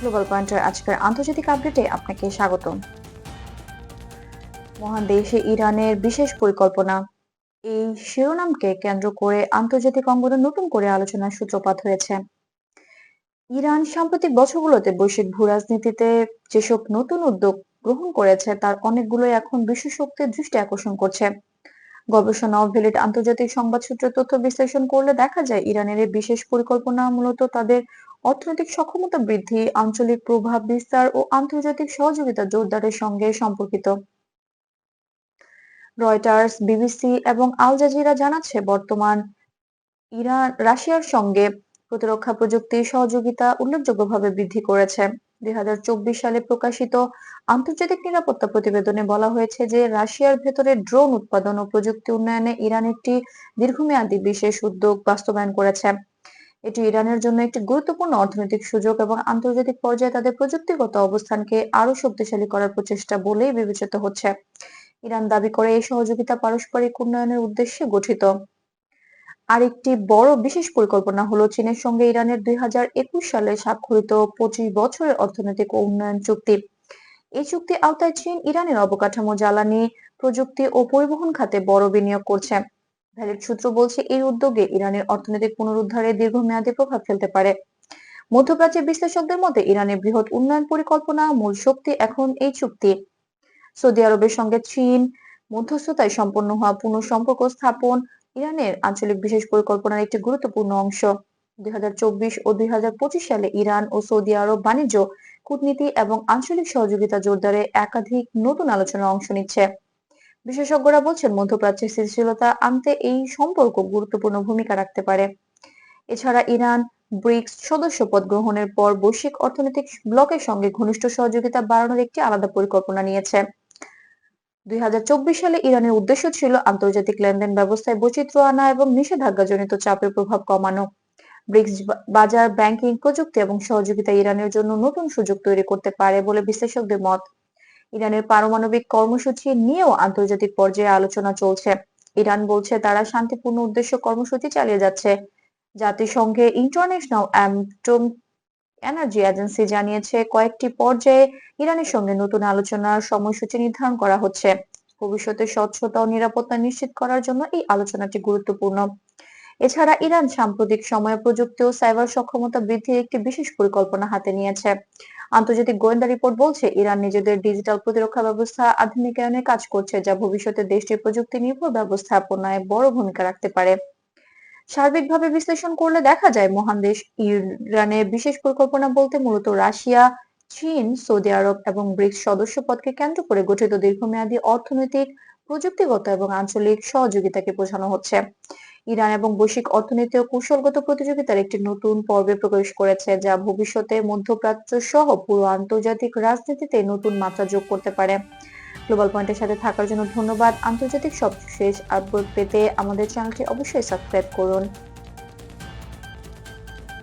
Global পয়েন্টের আজকের আন্তর্জাতিক আপডেটে আপনাকে স্বাগত মহান দেশে ইরানের বিশেষ পরিকল্পনা। এই শিরোনামকে কেন্দ্র করে আন্তর্জাতিক অঙ্গনে নতুন করে আলোচনার সূত্রপাত হয়েছে। ইরান সাম্প্রতিক বছরগুলোতে বৈশ্বিক ভূরাজনীতিতে যেসব নতুন উদ্যোগ গ্রহণ করেছে, তার অনেকগুলোই এখন বিশ্ব শক্তির দৃষ্টি আকর্ষণ করছে। গবেষণা ও আন্তর্জাতিক সংবাদ সূত্রে তথ্য বিশ্লেষণ করলে দেখা যায় ইরানের এই বিশেষ পরিকল্পনা মূলত তাদের অর্থনৈতিক সক্ষমতা বৃদ্ধি, আঞ্চলিক প্রভাব বিস্তার ও আন্তর্জাতিক সহযোগিতা জোরদারের সঙ্গে সম্পর্কিত। রয়টার্স, বিবিসি এবং আল জাজিরা জানাচ্ছে, বর্তমান ইরান রাশিয়ার সঙ্গে প্রতিরক্ষা প্রযুক্তি সহযোগিতা উল্লেখযোগ্যভাবে বৃদ্ধি করেছে। দুই সালে প্রকাশিত আন্তর্জাতিক নিরাপত্তা প্রতিবেদনে বলা হয়েছে যে রাশিয়ার ভেতরে ড্রোন উৎপাদন ও প্রযুক্তি উন্নয়নে ইরান একটি দীর্ঘমেয়াদী বিশেষ উদ্যোগ বাস্তবায়ন করেছে। এটি ইরানের জন্য একটি গুরুত্বপূর্ণ অর্থনৈতিক সুযোগ এবং আন্তর্জাতিক পর্যায়ে তাদের প্রযুক্তিগত অবস্থানকে আরও শক্তিশালী করার প্রচেষ্টা বলেই বিবেচিত হচ্ছে। ইরান দাবি করে এই সহযোগিতা পারস্পরিক উন্নয়নের উদ্দেশ্যে গঠিত। আরেকটি বড় বিশেষ পরিকল্পনা হলো চীনের সঙ্গে ইরানের দুই হাজার একুশ সালে স্বাক্ষরিত পঁচিশ বছরের অর্থনৈতিক উন্নয়ন চুক্তি। এই চুক্তি আওতায় চীন ইরানের অবকাঠামো জ্বালানি, প্রযুক্তি ও পরিবহন খাতে বড় বিনিয়োগ করছে। ভ্যালিড সূত্র বলছে, এই উদ্যোগে ইরানের অর্থনৈতিক পুনরুদ্ধারে দীর্ঘমেয়াদী প্রভাব ফেলতে পারে। মধ্যপ্রাচ্যের বিশ্লেষকদের মতে, ইরানের বৃহৎ উন্নয়ন পরিকল্পনা মূল শক্তি এখন এই চুক্তি। সৌদি আরবের সঙ্গে চীন মধ্যস্থতায় সম্পন্ন হওয়া পুনঃ সম্পর্ক স্থাপন ইরানের আঞ্চলিক বিশেষ পরিকল্পনার একটি গুরুত্বপূর্ণ অংশ। দুই ও দুই সালে ইরান ও সৌদি আরব বাণিজ্য, কূটনীতি এবং আঞ্চলিক সহযোগিতা জোরদারে একাধিক নতুন আলোচনায় অংশ নিচ্ছে। বিশেষজ্ঞরা বলছেন, মধ্যপ্রাচ্যের স্থিতিশীলতা আনতে এই সম্পর্ক গুরুত্বপূর্ণ ভূমিকা রাখতে পারে। এছাড়া ইরান ব্রিক্স সদস্য পদ গ্রহণের পর বৈশ্বিক অর্থনৈতিক ব্লকের সঙ্গে ঘনিষ্ঠ সহযোগিতা বাড়ানোর একটি আলাদা পরিকল্পনা নিয়েছে। দুই সালে ইরানের উদ্দেশ্য ছিল আন্তর্জাতিক লেনদেন ব্যবস্থায় বৈচিত্র্য আনা এবং নিষেধাজ্ঞাজনিত চাপের প্রভাব কমানো। ব্রিক্স বাজার, ব্যাংকিং প্রযুক্তি এবং সহযোগিতা ইরানের জন্য নতুন সুযোগ তৈরি করতে পারে বলে বিশ্লেষকদের মত। ইরানের পারমাণবিক কর্মসূচি নিয়েও আন্তর্জাতিক পর্যায়ে আলোচনা চলছে। ইরান বলছে তারা শান্তিপূর্ণ উদ্দেশ্য কর্মসূচি চালিয়ে যাচ্ছে। জাতিসংঘে ইন্টারন্যাশনাল অ্যাটম এনার্জি এজেন্সি জানিয়েছে, কয়েকটি পর্যায়ে ইরানের সঙ্গে নতুন আলোচনার সময়সূচি নির্ধারণ করা হচ্ছে। ভবিষ্যতে স্বচ্ছতা ও নিরাপত্তা নিশ্চিত করার জন্য এই আলোচনাটি গুরুত্বপূর্ণ। এছাড়া ইরান সাম্প্রতিক সময়ে প্রযুক্তি ও সাইবার সক্ষমতা বৃদ্ধির একটি বিশেষ পরিকল্পনা হাতে নিয়েছে। আন্তর্জাতিক গোয়েন্দা রিপোর্ট বলছে, ইরান নিজেদের ডিজিটাল প্রতিরক্ষা ব্যবস্থা আধুনিকায়নে কাজ করছে, যা ভবিষ্যতে দেশটির প্রযুক্তি নির্ভর ব্যবস্থাপনায় বড় ভূমিকা রাখতে পারে। সার্বিকভাবে বিশ্লেষণ করলে দেখা যায় মহান দেশ ইরানের বিশেষ পরিকল্পনা বলতে মূলত রাশিয়া, চীন, সৌদি আরব এবং ব্রিক্স সদস্য পদকে কেন্দ্র করে গঠিত দীর্ঘমেয়াদী অর্থনৈতিক, প্রযুক্তিগত এবং আঞ্চলিক সহযোগিতাকে বোঝানো হচ্ছে। ইরান এবং বৈশ্বিক অর্থনীতি ও কৌশলগত প্রতিযোগিতার একটি নতুন পর্বে প্রবেশ করেছে, যা ভবিষ্যতে মধ্যপ্রাচ্য সহ পুরো আন্তর্জাতিক রাজনীতিতে নতুন মাত্রা যোগ করতে পারে। গ্লোবাল পয়েন্টের সাথে থাকার জন্য ধন্যবাদ। আন্তর্জাতিক সবশেষ আপডেট পেতে আমাদের চ্যানেলটি অবশ্যই সাবস্ক্রাইব করুন।